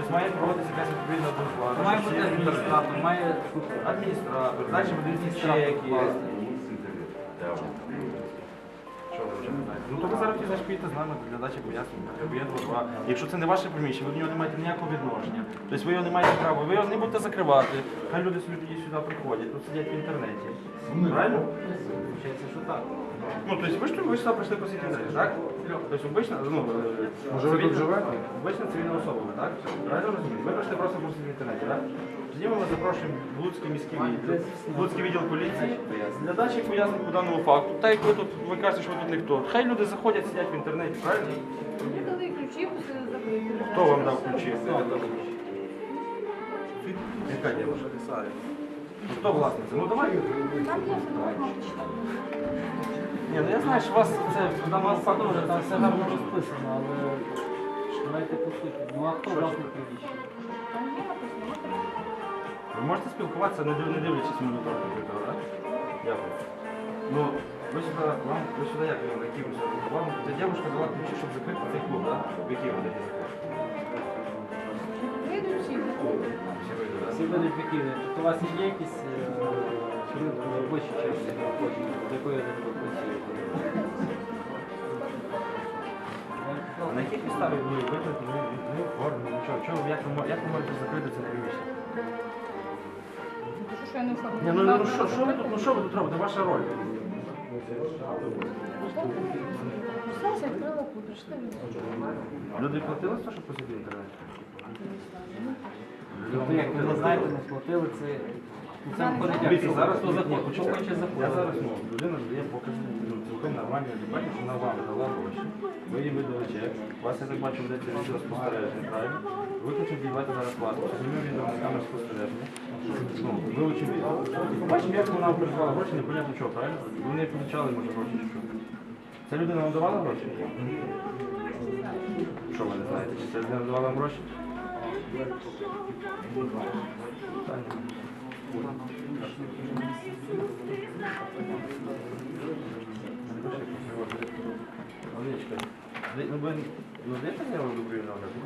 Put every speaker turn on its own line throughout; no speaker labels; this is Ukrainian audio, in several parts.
Тобто має проводитися якась відповідна доплата.
Має бути адміністратор, має
адміністратор, далі видаються чеки. Ну то ви зараз поїдете з нами для дачі пояснення. Якщо це не ваше приміщення, ви до нього не маєте ніякого відношення. Тобто ви його не маєте права, ви його не будете закривати. Хай люди собі тоді сюди приходять, тут сидять в інтернеті. Правильно?
Виходить, що так.
Ну, тобто ви ж ви сюди прийшли посидіти, так? Тобто обична, ну,
Може, ви тут живете?
Обична цивільна особа, так? Правильно розумієте? Ви прийшли просто посидіти в інтернеті, так? Тоді ми запрошуємо в Луцький міський відділ, Луцький відділ поліції для дачі пояснень по даному факту. Так як ви тут, ви кажете, що ви тут ніхто. Хай люди заходять, сидять в інтернеті, правильно?
Мені дали ключі, пусть закрити.
Хто вам дав ключі? Яка дівчина? Ну, Хто власниця? Ну давай.
Там є.
Ні, ну я знаю, що у вас це
Там вас
факту
дуже, там все гарно розписано, але давайте по суті. Ну а хто власник приміщення?
Там є написано.
Ви можете спілкуватися, не дивлячись монітор комп'ютера, так? Дякую. Ну, ви сюди, вам, ви сюди як, ви сюди? Вам ця дівчинка дала ключі, щоб закрити цей клуб, так? В який будете закрити?
Вийду всі.
Всі вийдуть, так?
Всі будуть покидані. Тобто у вас є якісь робочі часи робочі, до якої ви не працюєте?
На якій підставі ви викликали, не, не оформлені, нічого? Чого, як, ви, як ви можете закрити це приміщення?
Тому що я не.
Ні, ну, ну, що, що ви тут, ну що ви тут робите? Ваша роль.
Все, відкрила клуб, люди.
Платили за те, щоб посидіти в інтернеті?
Тобто, як ви не знаєте, не сплатили це. ну, Це виходить, як
Дивіться, зараз
захоче, хто
почекайте.
хоче
Я
заходити.
зараз ну, людина здає покази, ну, цілком нормально, я бачу, що вона вам дала гроші. Ви їй видали чек. У вас, я так бачу, ведеться відео спостереження, правильно? Виключно дівайте зараз власне. Знімемо відео з камер спостереження. Ну, вилучимо відео. Побачимо, як вона придбала гроші, непонятно чого, правильно? Вони позичали, може, гроші чи що. Ця людина вам давала гроші? Що ви не знаєте? Чи ця людина давала вам гроші? Ну ви заяву добровільного огляду?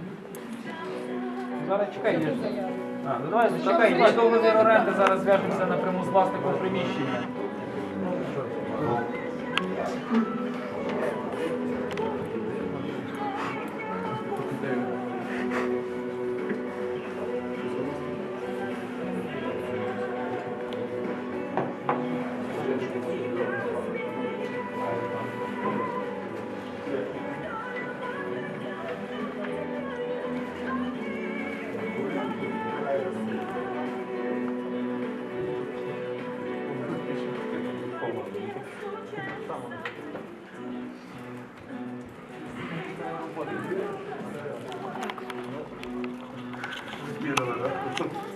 Зараз чекай, є ж.
А, ну давай,
Чекай, ми договір оренди, зараз зв'яжемося напряму з власником приміщення. Tamam. Bir arada.